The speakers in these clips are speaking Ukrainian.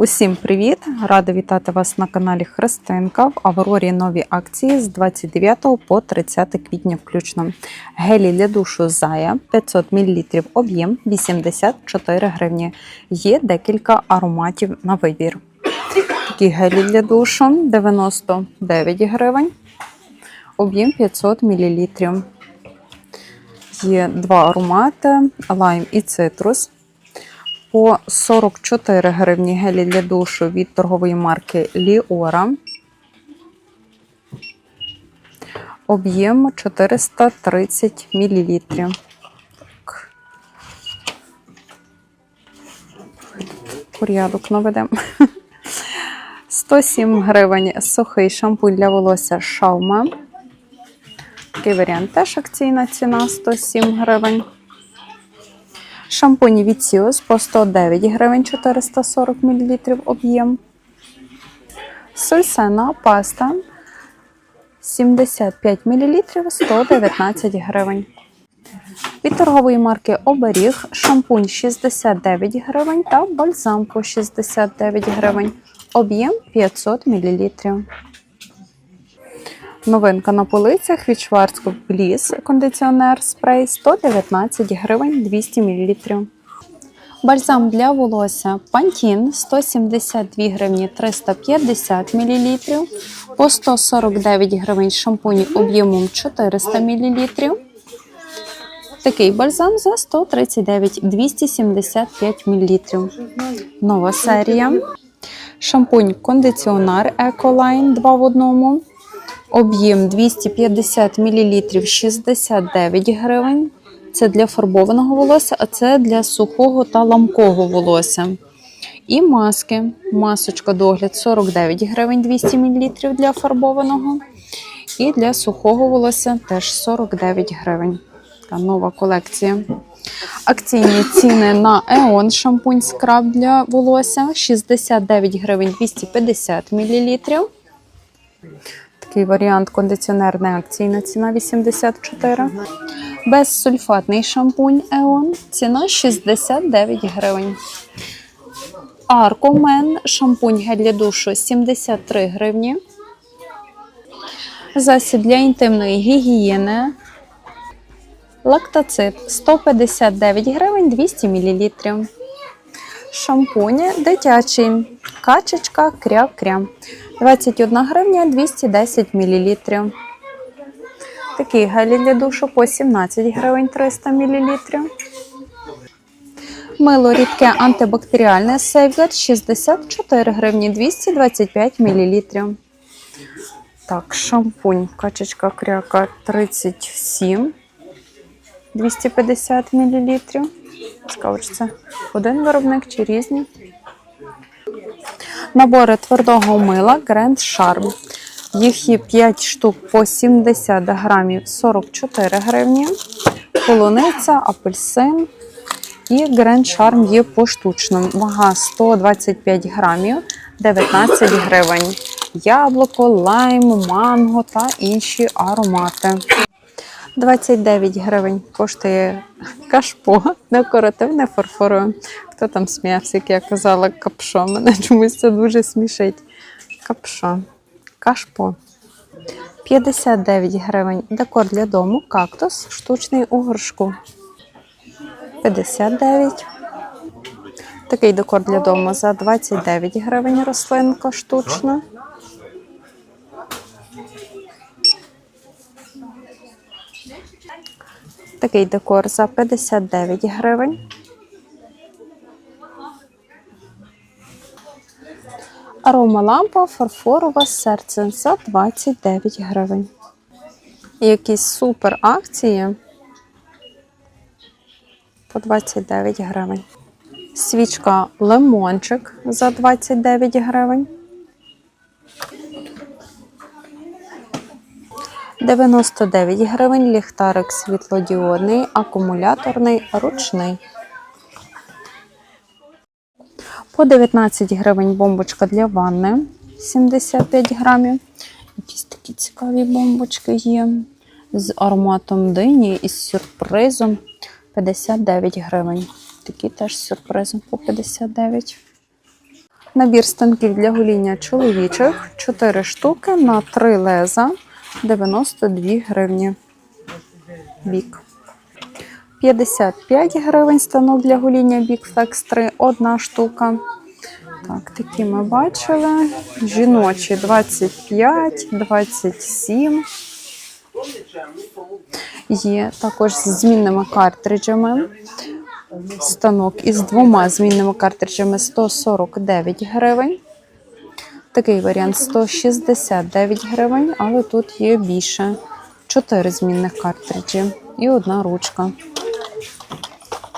Усім привіт! Рада вітати вас на каналі Христинка. В Аврорі нові акції з 29 по 30 квітня включно. Гелі для душу Зая 500 мл об'єм 84 гривні. Є декілька ароматів на вибір. Такі гелі для душу 99 гривень, об'єм 500 мл. Є два аромати лайм і цитрус по 44 гривні гелі для душу від торгової марки Ліора. Об'єм 430 мл. Так. Порядок наведемо. 107 гривень сухий шампунь для волосся Шаума. Такий варіант теж акційна ціна 107 гривень. Шампуні від Сіос по 109 гривень 440 мл об'єм. Сульсена паста 75 мл 119 гривень. Від торгової марки Оберіг шампунь 69 гривень та бальзам по 69 гривень. Об'єм 500 мл. Новинка на полицях від Schwarzkopf Bliss кондиціонер спрей 119 гривень 200 мл. Бальзам для волосся Pantene 172 гривні 350 мл. По 149 гривень шампуні об'ємом 400 мл. Такий бальзам за 139 275 мл. Нова серія. Шампунь кондиціонер Ecoline 2 в одному. Об'єм 250 мл 69 гривень. Це для фарбованого волосся, а це для сухого та ламкого волосся. І маски. Масочка догляд 49 гривень 200 мл для фарбованого. І для сухого волосся теж 49 гривень. Така нова колекція. Акційні ціни на Еон шампунь скраб для волосся 69 гривень 250 мл. Такий варіант кондиціонер не акційна ціна 84. Безсульфатний шампунь Еон. Ціна 69 гривень. Аркомен шампунь гель для душу 73 гривні. Засіб для інтимної гігієни. Лактоцит 159 гривень 200 мл. Шампуні дитячий. Качечка кря-кря. 21 гривня 210 мл. Такий гелі для душу по 17 гривень 300 мл. Мило рідке антибактеріальне Safeguard 64 гривні 225 мл. Так, шампунь качечка кряка 37 250 мл. Це один виробник чи різні. Набори твердого мила Grand Charm. Їх є 5 штук по 70 грамів 44 гривні. Полуниця, апельсин і Grand Charm є поштучно. Вага 125 грамів 19 гривень. Яблуко, лайм, манго та інші аромати. 29 гривень коштує кашпо декоративне фарфорове. Хто там сміявся, як я казала, капшо. Мене чомусь це дуже смішить. Капшо. Кашпо. 59 гривень. Декор для дому, кактус, штучний у горшку. 59. Такий декор для дому за 29 гривень рослинка штучна. Такий декор за 59 гривень. Арома лампа фарфорова серце за 29 гривень. Якісь супер акції по 29 гривень. Свічка лимончик за 29 гривень. 99 гривень ліхтарик світлодіодний, акумуляторний, ручний. По 19 гривень бомбочка для ванни 75 грамів. Якісь такі цікаві бомбочки є. З ароматом дині і з сюрпризом 59 гривень. Такі теж з сюрпризом по 59. Набір станків для гоління чоловічих 4 штуки на 3 леза 92 гривні. Бік. 55 гривень станок для гоління Big Flex 3, одна штука. Так, такі ми бачили. Жіночі 25, 27. Є також з змінними картриджами. Станок із двома змінними картриджами 149 гривень. Такий варіант 169 гривень, але тут є більше. 4 змінних картриджі і одна ручка.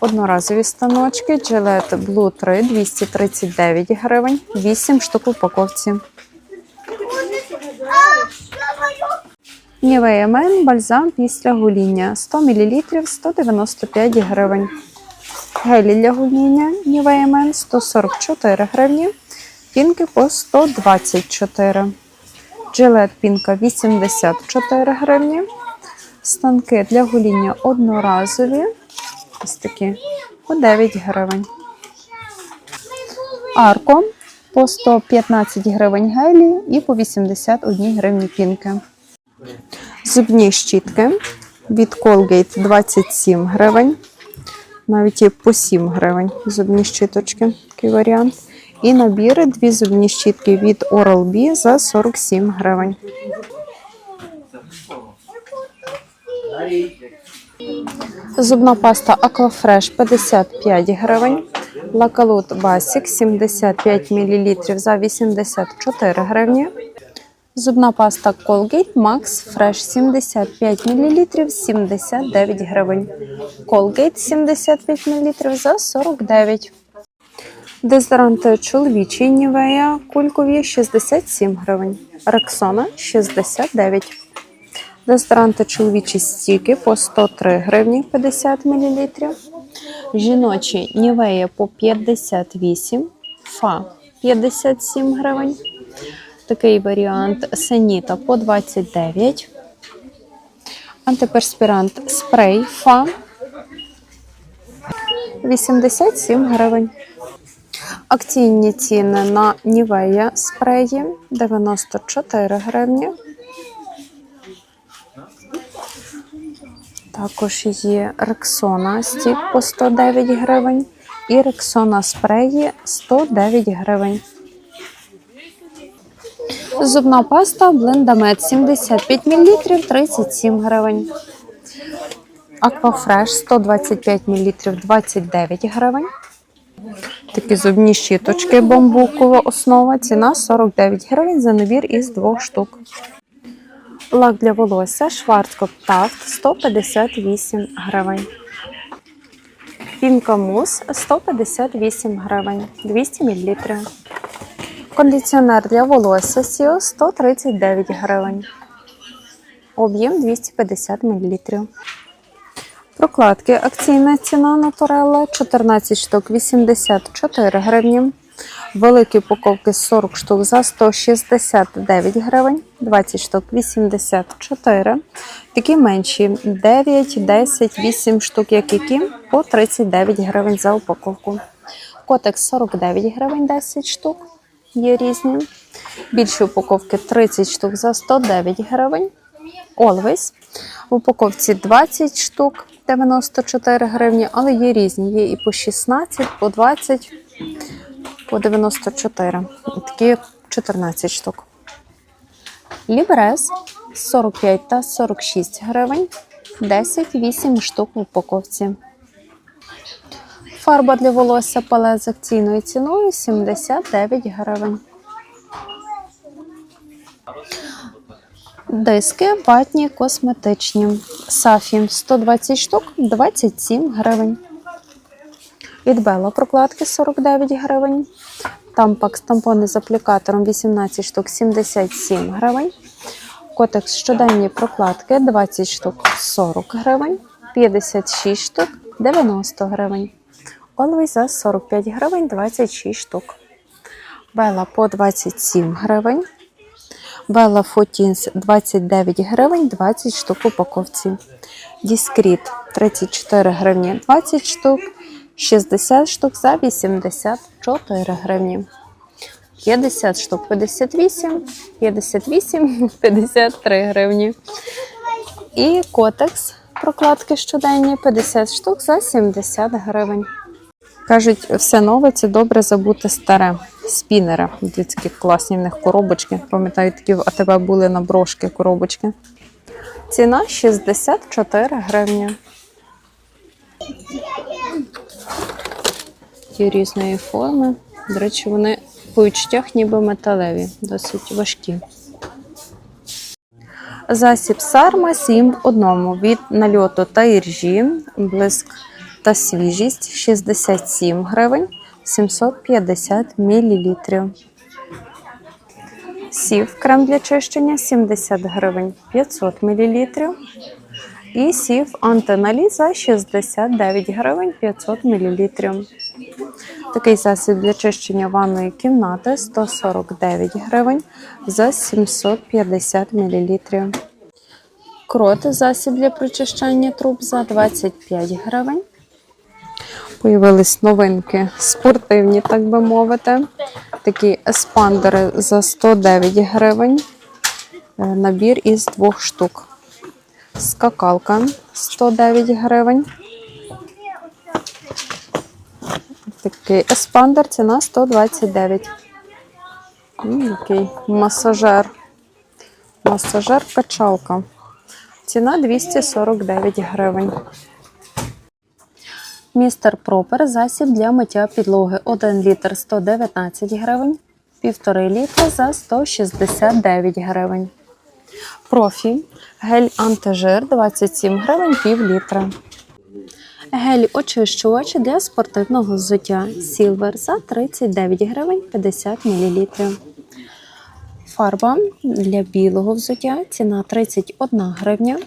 Одноразові станочки Gillette Blue 3 239 гривень, 8 штук в упаковці. Nivea Men бальзам після гоління 100 мл 195 гривень. Гелі для гоління Nivea Men 144 гривні, пінки по 124. Gillette пінка 84 гривні. Станки для гоління одноразові. Ось такі по 9 гривень. Арко по 115 гривень гелі і по 81 гривні пінки. Зубні щітки від Colgate 27 гривень. Навіть є по 7 гривень зубні щіточки. Такий варіант. І набіри дві зубні щітки від Oral-B за 47 гривень. Зубна паста Aquafresh 55 гривень. Лакалут Basic 75 мл за 84 гривні. Зубна паста Colgate Max Fresh 75 мл 79 гривень. Colgate 75 мл за 49. Дезодоранти чоловічі Nivea кулькові 67 гривень. Рексона 69. Дезодоранти чоловічі стіки по 103 гривні 50 мл. Жіночі Нівея по 58, Фа 57 гривень. Такий варіант Саніта по 29. Антиперспірант спрей Фа 87 гривень. Акційні ціни на Нівея спреї 94 гривні. Також є Рексона стік по 109 гривень і Рексона спреї 109 гривень. Зубна паста Блендамет 75 мл 37 гривень. Аквафреш 125 мл 29 гривень. Такі зубні щіточки бамбукова основа. Ціна 49 гривень за набір із двох штук. Лак для волосся Шварцкоп Тафт 158 гривень. Пінка мус 158 гривень 200 мл. Кондиціонер для волосся Сіо 139 гривень. Об'єм 250 мл. Прокладки акційна ціна Наторелла 14 штук 84 гривні. Великі упаковки 40 штук за 169 гривень, 20 штук 84. Такі менші 9, 10, 8 штук, як які, по 39 гривень за упаковку. Котекс 49 гривень, 10 штук. Є різні. Більші упаковки 30 штук за 109 гривень. Always. В упаковці 20 штук 94 гривні, але є різні. Є і по 16, по 20 по 94. І Такі 14 штук. Лібрес 45 та 46 гривень, 10-8 штук в упаковці. Фарба для волосся палет з акційною ціною 79 гривень. Диски ватні косметичні. Сафі 120 штук 27 гривень. Від Белла прокладки 49 гривень. Тампакс тампони з аплікатором 18 штук 77 гривень. Котекс щоденні прокладки 20 штук 40 гривень. 56 штук 90 гривень. Always за 45 гривень 26 штук. Бела по 27 гривень. Бела Фотінс 29 гривень 20 штук упаковці. Діскріт 34 гривні 20 штук. 60 штук за 84 гривні. 50 штук 58, 58, 53 гривні. І котекс прокладки щоденні 50 штук за 70 гривень. Кажуть, все нове це добре забути старе. Спінери. Дивіться, класні в них коробочки. Пам'ятаю, такі в АТБ були на брошки коробочки. Ціна 64 гривні. Ті різної форми. До речі, вони по відчуттях ніби металеві, досить важкі. Засіб сарма 7 в одному від нальоту та іржі, блиск та свіжість 67 гривень 750 мл. Сів крем для чищення 70 гривень 500 мл. І сів антиналіз за 69 гривень 500 мл. Такий засіб для чищення ванної кімнати 149 гривень за 750 мл. Крот засіб для прочищання труб за 25 гривень. Появились новинки спортивні, так би мовити. Такі еспандери за 109 гривень. Е, Набір із двох штук. Скакалка 109 гривень. Такий еспандер, ціна 129. М, Який масажер. Масажер качалка. Ціна 249 гривень. Містер Пропер засіб для миття підлоги 1 літр 119 гривень, 1,5 літра за 169 гривень. Профі гель антижир 27 гривень пів літра. Гель очищувач для спортивного взуття Silver за 39 гривень 50 мл. Фарба для білого взуття ціна 31 гривня.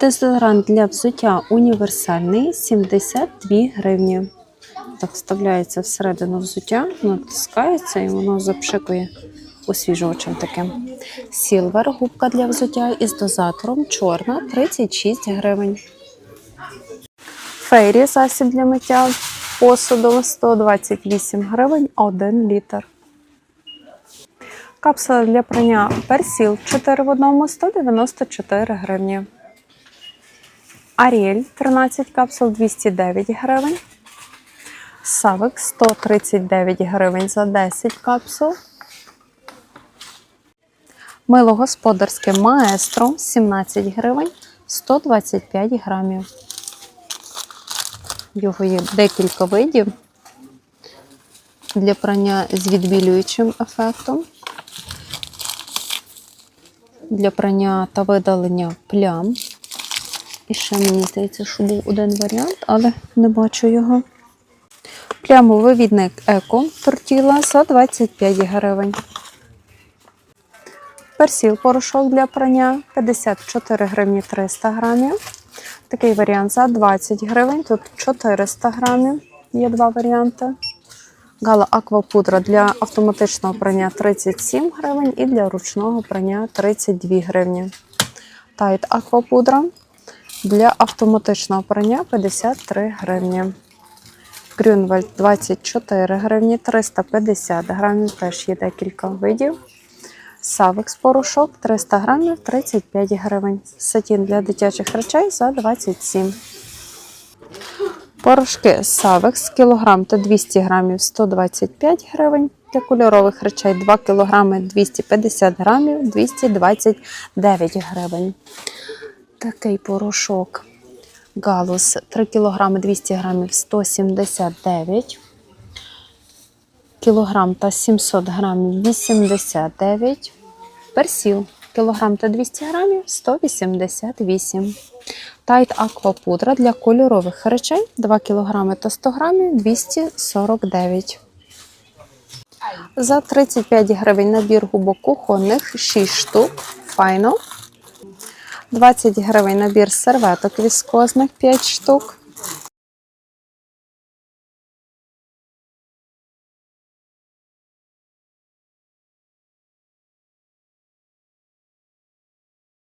Дезодорант для взуття універсальний 72 гривні. Так вставляється всередину взуття, натискається і воно запшикує освіжувачем таким. Сілвер губка для взуття із дозатором чорна 36 гривень. Фейрі засіб для миття посуду 128 гривень 1 літр. Капсула для прання персіл 4 в одному 194 гривні. Аріель 13 капсул 209 гривень. Савик 139 гривень за 10 капсул. Мило господарське маестро 17 гривень 125 грамів. Його є декілька видів для прання з відбілюючим ефектом. Для прання та видалення плям. І ще мені здається, що був один варіант, але не бачу його. Плямовивідник еко тортіла за 25 гривень. Персіл порошок для прання 54 гривні 300 грамів. Такий варіант за 20 гривень. Тут 400 грамів. Є два варіанти. Гала аквапудра для автоматичного прання 37 гривень і для ручного прання 32 гривні. Тайт аквапудра для автоматичного прання 53 гривні. Грюнвальд 24 гривні, 350 грамів, теж є декілька видів. Савекс порошок 300 грамів, 35 гривень. Сатін для дитячих речей за 27. Порошки Савекс кілограм та 200 грамів 125 гривень. Для кольорових речей 2 кг 250 грамів 229 гривень. Такий порошок Галус 3 кг 200 грамів 179 кілограм та 700 грамів 89 Персіл кілограм та 200 грамів 188 Тайт аквапудра для кольорових речей 2 кг та 100 грамів 249 За 35 гривень набір губок кухонних 6 штук. Файно. 20 гривень набір серветок віскозних 5 штук.